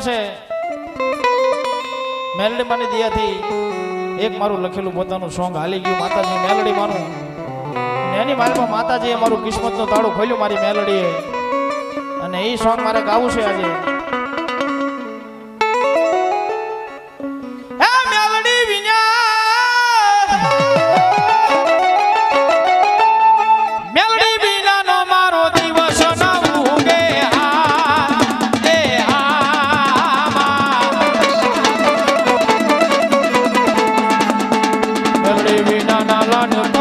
એવા છે મેલડી માની દિયાથી એક મારું લખેલું પોતાનું સોંગ હાલી ગયું. માતાજી, મેલડી માનું. એની માલમાં માતાજીએ મારું કિસ્મતનું તાળું ખોલ્યું મારી મેલડીએ. અને એ સોંગ મારે ગાવું છે આજે. વિનાના લાડ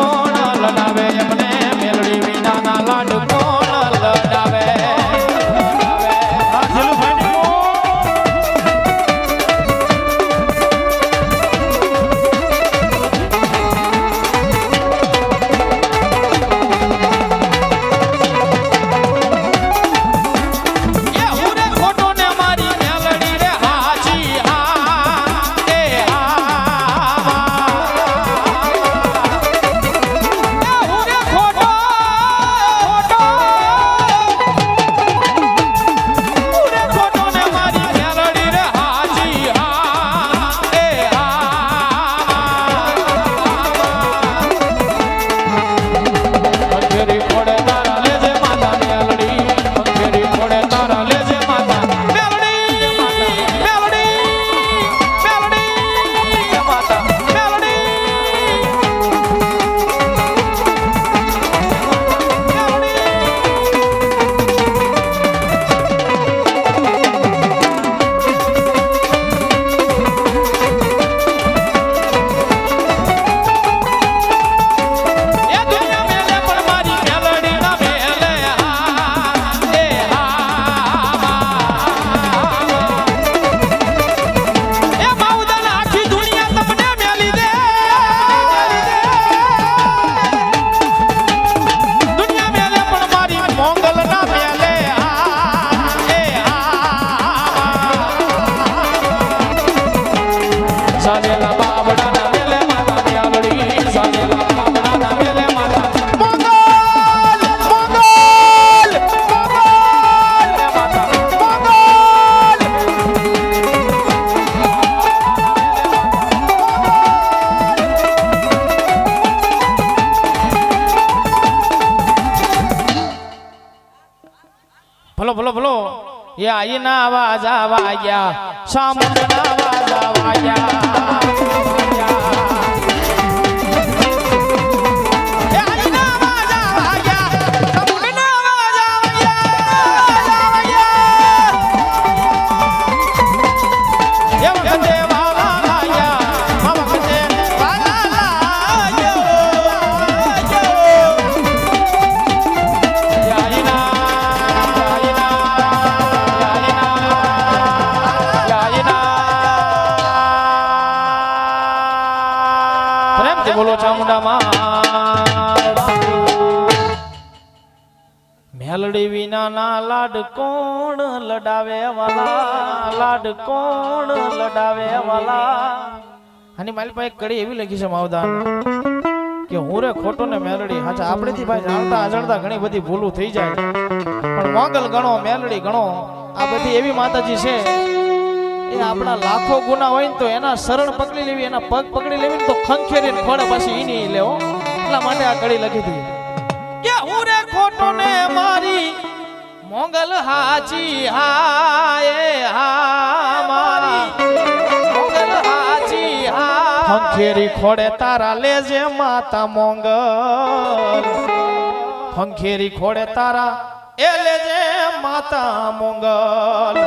ભલો ભલો ભલો. યા ઈના વાજા વાગ્યા સામુંડના વાજા વાગ્યા પ્રેમથી બોલો ચામુંડામાં. મેલડી વિનાના લાડ કોણ લડાવે વાલા? લાડ કોણ લડાવે વાલા? આની મારી પાસે કડી એવી લખી છે માવદાન કે હું રે ખોટો ને મેલડી. હાચા, આપણેથી ભાઈ જાણતા અજાણતા ઘણી બધી ભૂલું થઈ જાય. પણ મોગલ ગણો, મેલડી ગણો, આ બધી એવી માતાજી છે એ આપણા લાખો ગુના હોય ને તો એના શરણ પકડી લેવી, એના પગ પકડી લેવી તો ખંખેરી ને ખોડે પાછી ઈ નહીં લેવો. એટલા માટે આ કડી લખી દીધી કે હું રે ખોટો ને મારી, મોગલ હાચી હાય હા મારી. મોગલ હા ખંખેરી ખોડે તારા લેજે માતા મોંગલ. ખંખેરી ખોડે તારા એ લેજે માતા મોંગલ.